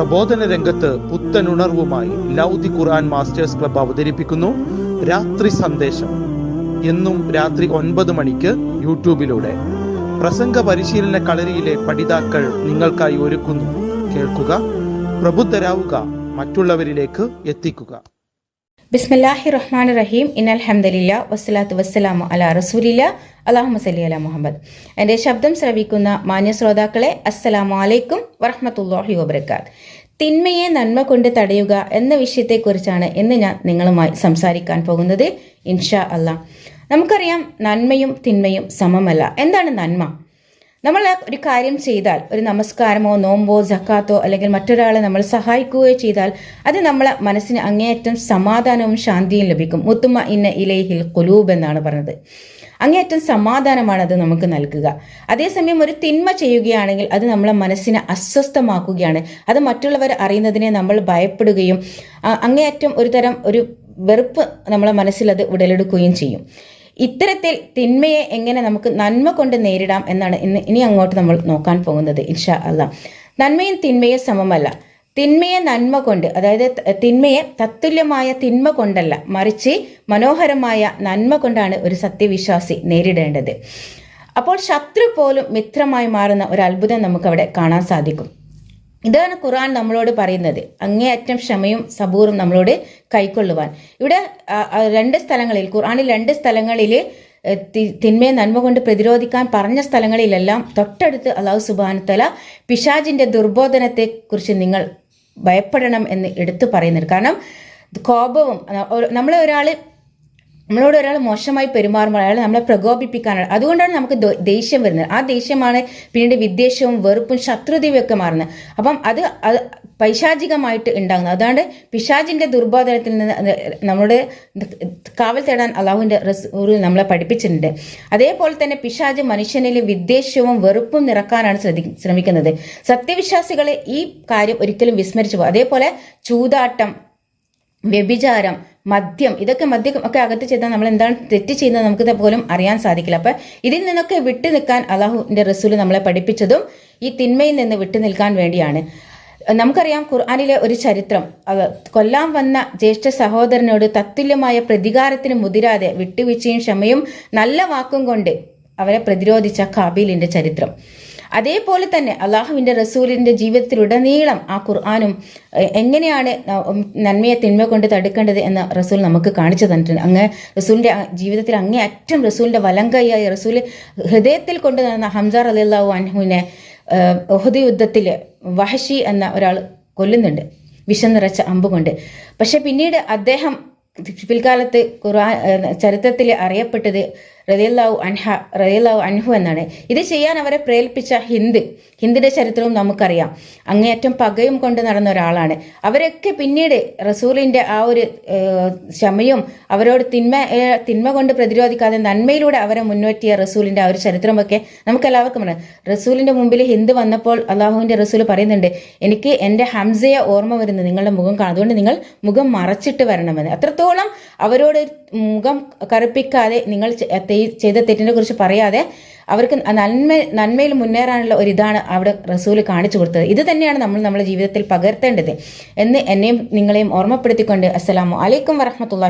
പ്രബോധന രംഗത്ത് പുത്തനുണർവുമായി ലൗദി ഖുർആൻ masters club അവതരിപ്പിക്കുന്നു രാത്രി സന്ദേശം. എന്നും രാത്രി ഒൻപത് മണിക്ക് യൂട്യൂബിലൂടെ. പ്രസംഗ പരിശീലന കളരിയിലെ പഠിതാക്കൾ നിങ്ങൾക്കായി ഒരുക്കുന്നു. കേൾക്കുക പ്രബുദ്ധരാവുക മറ്റുള്ളവരിലേക്ക് എത്തിക്കുക. ബിസ്മില്ലാഹി റഹ്മാൻ റഹീം ഇൻ ഹംദലില്ല വസ്സലാത്തു വസ്സലാമു അല റസൂലില്ല. അള്ളാഹു സല്ലി അല മുഹമ്മദ്. എന്റെ ശബ്ദം ശ്രവിക്കുന്ന മാന്യ ശ്രോതാക്കളെ അസ്സലാമു അലൈക്കും വറഹമത്തല്ലാഹി വബർക്കാത്ത് തിന്മയെ നന്മ കൊണ്ട് തടയുക എന്ന വിഷയത്തെക്കുറിച്ചാണ് ഇന്ന് ഞാൻ നിങ്ങളുമായി സംസാരിക്കാൻ പോകുന്നത്. ഇൻഷാ അല്ലാ. നമുക്കറിയാം നന്മയും തിന്മയും സമമല്ല. എന്താണ് നന്മ? നമ്മൾ ഒരു കാര്യം ചെയ്താൽ ഒരു നമസ്കാരമോ നോമ്പോ ജക്കാത്തോ അല്ലെങ്കിൽ മറ്റൊരാളെ നമ്മൾ സഹായിക്കുകയോ ചെയ്താൽ അത് നമ്മളെ മനസ്സിന് അങ്ങേയറ്റം സമാധാനവും ശാന്തിയും ലഭിക്കും. മുത്തുമ്മ ഇന്ന ഇലൈഹിൽ കുലൂബ് എന്നാണ് പറഞ്ഞത്. അങ്ങേയറ്റം സമാധാനമാണ് അത് നമുക്ക് നൽകുക. അതേസമയം ഒരു തിന്മ ചെയ്യുകയാണെങ്കിൽ അത് നമ്മളെ മനസ്സിനെ അസ്വസ്ഥമാക്കുകയാണ്. അത് മറ്റുള്ളവർ അറിയുന്നതിനെ നമ്മൾ ഭയപ്പെടുകയും അങ്ങേയറ്റം ഒരു തരം ഒരു വെറുപ്പ് നമ്മളെ മനസ്സിൽ അത് ഉടലെടുക്കുകയും ചെയ്യും. ഇത്തരത്തിൽ തിന്മയെ എങ്ങനെ നമുക്ക് നന്മ കൊണ്ട് നേരിടാം എന്നാണ് ഇന്ന് ഇനി അങ്ങോട്ട് നമ്മൾ നോക്കാൻ പോകുന്നത്. ഇൻഷാ അല്ല നന്മയും തിന്മയും സമമല്ല. തിന്മയെ നന്മ കൊണ്ട് അതായത് തിന്മയെ തത്തുല്യമായ തിന്മ കൊണ്ടല്ല മറിച്ച് മനോഹരമായ നന്മ കൊണ്ടാണ് ഒരു സത്യവിശ്വാസി നേരിടേണ്ടത്. അപ്പോൾ ശത്രു പോലും മിത്രമായി മാറുന്ന ഒരു അത്ഭുതം നമുക്കവിടെ കാണാൻ സാധിക്കും. ഇതാണ് ഖുറാൻ നമ്മളോട് പറയുന്നത് അങ്ങേയറ്റം ക്ഷമയും സബൂറും നമ്മളോട് കൈക്കൊള്ളുവാൻ. ഇവിടെ രണ്ട് സ്ഥലങ്ങളിൽ ഖുറാനിൽ രണ്ട് സ്ഥലങ്ങളിൽ തിന്മയെ നന്മ കൊണ്ട് പ്രതിരോധിക്കാൻ പറഞ്ഞ സ്ഥലങ്ങളിലെല്ലാം തൊട്ടടുത്ത് അള്ളാഹു സുബാനുത്തല ദുർബോധനത്തെ കുറിച്ച് നിങ്ങൾ ഭയപ്പെടണം എന്ന് എടുത്തു പറയുന്നുണ്ട് കാരണം കോപവും നമ്മളെ ഒരാൾ നമ്മളോട് ഒരാൾ മോശമായി പെരുമാറുമ്പോൾ അയാൾ നമ്മളെ പ്രകോപിപ്പിക്കാനാണ്. അതുകൊണ്ടാണ് നമുക്ക് ദേഷ്യം വരുന്നത്. ആ ദേഷ്യമാണ് പിന്നീട് വിദ്വേഷവും വെറുപ്പും ശത്രുതയും ഒക്കെ മാറുന്നത്. അപ്പം അത് അത് പൈശാചികമായിട്ട് ഉണ്ടാകുന്നത്. അതുകൊണ്ട് പിശാജിന്റെ ദുർബോധനത്തിൽ നിന്ന് നമ്മുടെ കാവൽ തേടാൻ അള്ളാഹുവിന്റെ റസൂറിൽ നമ്മളെ പഠിപ്പിച്ചിട്ടുണ്ട്. അതേപോലെ തന്നെ പിശാജ് മനുഷ്യനിൽ വിദ്വേഷവും വെറുപ്പും നിറക്കാനാണ് ശ്രദ്ധി ശ്രമിക്കുന്നത്. സത്യവിശ്വാസികളെ ഈ കാര്യം ഒരിക്കലും വിസ്മരിച്ചു പോകും. അതേപോലെ ചൂതാട്ടം വ്യഭിചാരം മദ്യം ഇതൊക്കെ മദ്യം ഒക്കെ അകത്ത് ചെയ്താൽ നമ്മൾ എന്താണ് തെറ്റ് ചെയ്യുന്നത് നമുക്ക് പോലും അറിയാൻ സാധിക്കില്ല. അപ്പൊ ഇതിൽ നിന്നൊക്കെ വിട്ടു നിൽക്കാൻ അള്ളാഹുവിന്റെ റസൂൽ നമ്മളെ പഠിപ്പിച്ചതും ഈ തിന്മയിൽ നിന്ന് വിട്ടു നിൽക്കാൻ വേണ്ടിയാണ്. നമുക്കറിയാം ഖുർആാനിലെ ഒരു ചരിത്രം കൊല്ലാൻ വന്ന ജ്യേഷ്ഠ സഹോദരനോട് തത്തുല്യമായ പ്രതികാരത്തിന് മുതിരാതെ വിട്ടുവീഴ്ചയും ക്ഷമയും നല്ല വാക്കും കൊണ്ട് അവരെ പ്രതിരോധിച്ച കാബീലിന്റെ ചരിത്രം. അതേപോലെ തന്നെ അള്ളാഹുവിന്റെ റസൂലിന്റെ ജീവിതത്തിലുടനീളം ആ ഖുർആാനും എങ്ങനെയാണ് നന്മയെ തിന്മ കൊണ്ട് തടുക്കേണ്ടത് എന്ന് റസൂൽ നമുക്ക് കാണിച്ചു തന്നിട്ടുണ്ട്. അങ്ങ് റസൂലിന്റെ ജീവിതത്തിൽ അങ്ങേ അറ്റം റസൂലിന്റെ വലങ്കയായി റസൂൽ ഹൃദയത്തിൽ കൊണ്ടു നടന്ന ഹംസാർ അലിള്ളാഹു അൻഹുവിനെ ഒഹദ് യുദ്ധത്തിൽ വഹഷി എന്ന ഒരാൾ കൊല്ലുന്നുണ്ട്. വിഷം നിറച്ച അമ്പ് കൊണ്ട്. പക്ഷെ പിന്നീട് അദ്ദേഹം പിൽക്കാലത്ത് ഖുർആൻ ചരിത്രത്തിൽ അറിയപ്പെട്ടത് റതിയല്ലാവു അൻഹ റതിയല്ലാവു അൻഹു എന്നാണ്. ഇത് ചെയ്യാൻ അവരെ പ്രേരിപ്പിച്ച ഹിന്ദ്. ഹിന്ദിന്റെ ചരിത്രവും നമുക്കറിയാം. അങ്ങേയറ്റം പകയും കൊണ്ട് നടന്ന ഒരാളാണ്. അവരൊക്കെ പിന്നീട് റസൂലിന്റെ ആ ഒരു ക്ഷമയും അവരോട് തിന്മ തിന്മ കൊണ്ട് പ്രതിരോധിക്കാതെ നന്മയിലൂടെ അവരെ മുന്നോട്ടിയ റസൂലിന്റെ ആ ഒരു ചരിത്രമൊക്കെ നമുക്ക് എല്ലാവർക്കും അറിയാം. റസൂലിന്റെ മുമ്പിൽ ഹിന്ദ് വന്നപ്പോൾ അള്ളാഹുവിന്റെ റസൂൽ പറയുന്നുണ്ട് എനിക്ക് എന്റെ ഹംസയെ ഓർമ്മ വരുന്നത് നിങ്ങളുടെ മുഖം കാണും. അതുകൊണ്ട് നിങ്ങൾ മുഖം മറച്ചിട്ട് വരണമെന്ന്. അത്രത്തോളം അവരോട് മുഖം കറുപ്പിക്കാതെ നിങ്ങൾ ചെയ്ത തെറ്റിനെ കുറിച്ച് പറയാതെ അവർക്ക് നന്മ നന്മയിൽ മുന്നേറാനുള്ള ഒരു ഇതാണ് അവിടെ റസൂൽ കാണിച്ചു കൊടുത്തത്. ഇത് തന്നെയാണ് നമ്മൾ നമ്മുടെ ജീവിതത്തിൽ പകർത്തേണ്ടത്. എന്ന് എന്നെയും നിങ്ങളെയും ഓർമ്മപ്പെടുത്തിക്കൊണ്ട് അസ്സലാമു അലൈക്കും വറഹമത്തല്ലാഹി